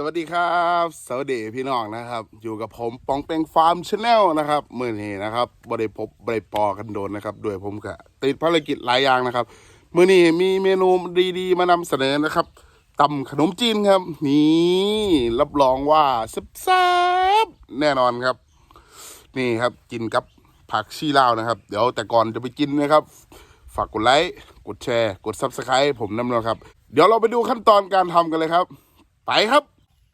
สวัสดีครับ สวัสดีพี่น้องนะครับ อยู่กับผมปองเปงฟาร์มชาแนลนะครับเมื่อนี้นะครับบริพบบริปอกันโดนนะครับด้วยผมก็ติดภารกิจหลายอย่างนะครับเมื่อนี้มีเมนูดีๆ มานำเสนอนะครับตำขนมจีนครับ นี่รับรองว่าแซ่บแน่นอนครับ นี่ครับกินกับผักชีลาวนะครับ เดี๋ยวแต่ก่อนจะไปกินนะครับ ฝากกดไลค์กดแชร์ กดซับสไครต์ผมน้ำเลยครับ เดี๋ยวเราไปดูขั้นตอนการทำกันเลยครับ ไปครับ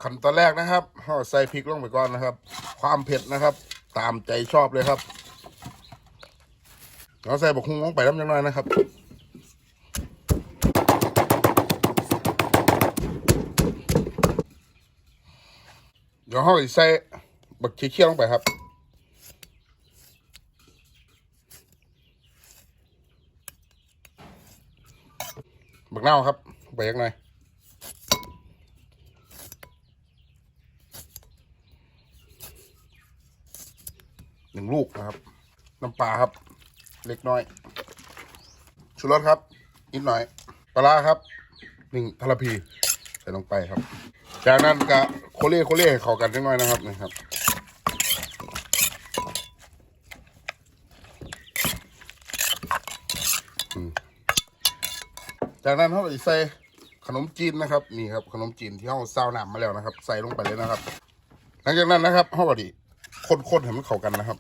ขั้นตอนแรกนะครับเราใส่พริกลงไปก่อนนะครับ ความเผ็ดนะครับ ตามใจชอบเลยครับเราใส่บกฮุ้งลงไปน้ำยังน้อยนะครับเดี๋ยวเราใส่บักเคี่ยวลงไปครับบักเน่าครับไปยังไง หนึ่งลูกนะครับ น้ำปลาครับ เล็กน้อยชูรสครับ นิดหน่อย ปลาร้าครับหนึ่งทะลพีใส่ลงไปครับ จากนั้นก็โคเล่โคเล่เข้ากันนิดหน่อยนะครับนะครับจากนั้นเราก็จะใส่ขนมจีนนะครับนี่ครับขนมจีนที่เราซาวน้ำมาแล้วนะครับ ใส่ลงไปเลยนะครับ หลังจากนั้นนะครับเราก็ดี คนๆให้มันเข้ากันนะครับ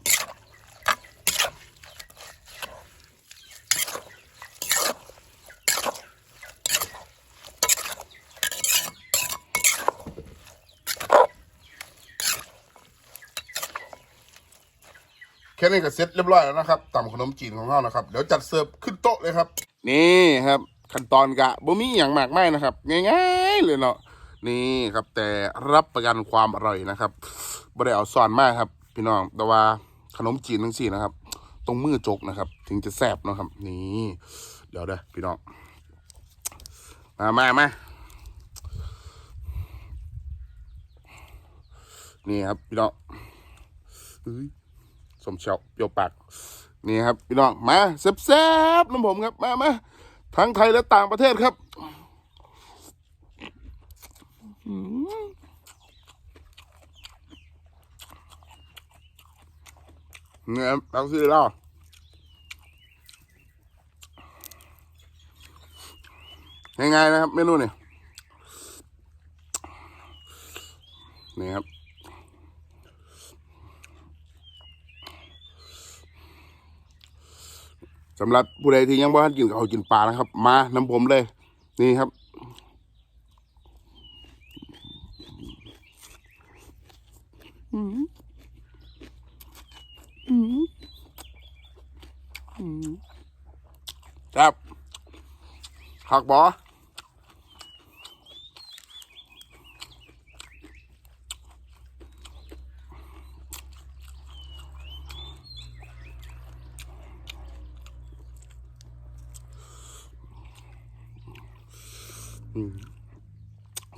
แค่นี้ก็เสร็จเรียบร้อยแล้วนะครับตำขนมจีนของเรานะครับ เดี๋ยวจัดเสิร์ฟขึ้นโต๊ะเลยครับ นี่ครับ ขั้นตอนกะบ่มีอย่างมากมายนะครับ ง่ายๆเลยเนาะ นี่ครับแต่รับประกันความอร่อยนะครับบ่ได้เอาซ่อนมากครับ พี่น้องแต่ว่าขนมจีนทั้งสี่นะครับ ตรงมือจกนะครับ ถึงจะแซ่บนะครับ นี่เดี๋ยวเด้อพี่น้องมามามานี่ครับพี่น้องสมเชาเปรียวปากนี่ครับพี่น้องมาแซ่บๆน้ำผมครับมามาทั้งไทยและต่างประเทศครับอืม เนี่ยตักซื้อแล้วง่ายๆนะครับเมนูนี่นี่ครับสำหรับผู้ใดที่ยังบ่ทันกินเขาวกินปลานะครับ มาน้ำผมเลย นี่ครับ อืมอืมอืมครับหักบอ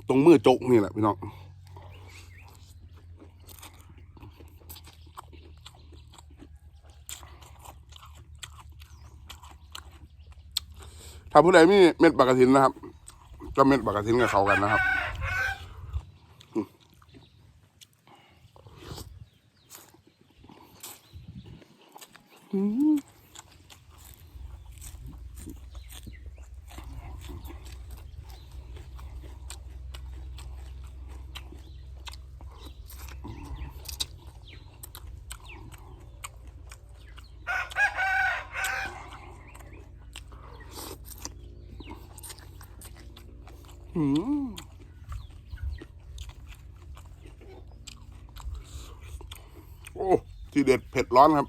ตรงมือจกนี่แหละพี่น้อง ถ้าผู้ใดมีเม็ดปากกาทินนะครับ ก็เม็ดปากกาทินกับเขากันนะครับอืม โอ้ที่เด็ดเผ็ดร้อนครับ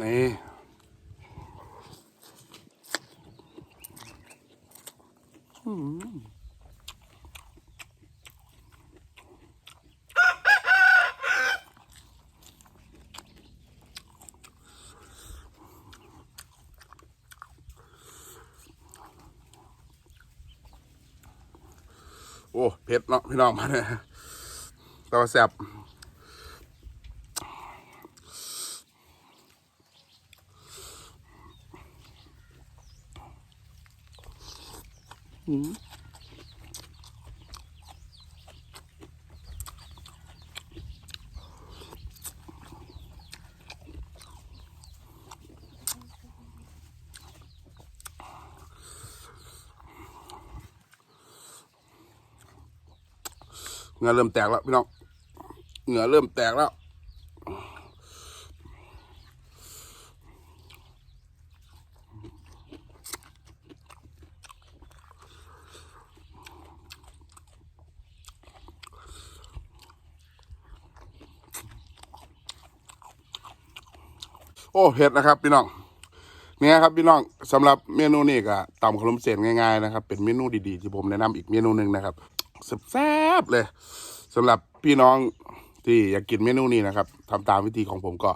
นี่โโอ้เผ็ดเนาะพี่น้องมาเนี่ยตัวแสบอืม เงือเริ่มแตกแล้วพี่น้องเงือเริ่มแตกแล้วโอ้เผ็ดนะครับพี่น้องเนี่ยครับพี่น้องสำหรับเมนูนี้ก็ตำขนมเส้นง่ายๆนะครับ เป็นเมนูดีๆที่ผมแนะนำอีกเมนูหนึ่งนะครับ แซ่บเลยสำหรับพี่น้องที่อยากกินเมนูนี้นะครับทำตามวิธีของผมก็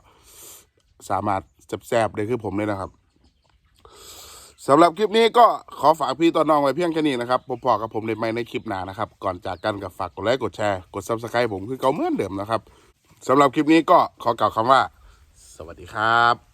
สามารถแซ่บๆเลยคือผมเลยนะครับสำหรับคลิปนี้ก็ขอฝากพี่ต่อน้องไว้เพียงแค่นี้นะครับผมพอกับผมในไม่ในคลิปหน้านะครับ ก่อนจากกันกับฝากกดไลค์กดแชร์กดซับสไครต์ผมคือเก่าเหมือนเดิมนะครับสำหรับคลิปนี้ก็ขอกล่าวคำว่า สวัสดีครับ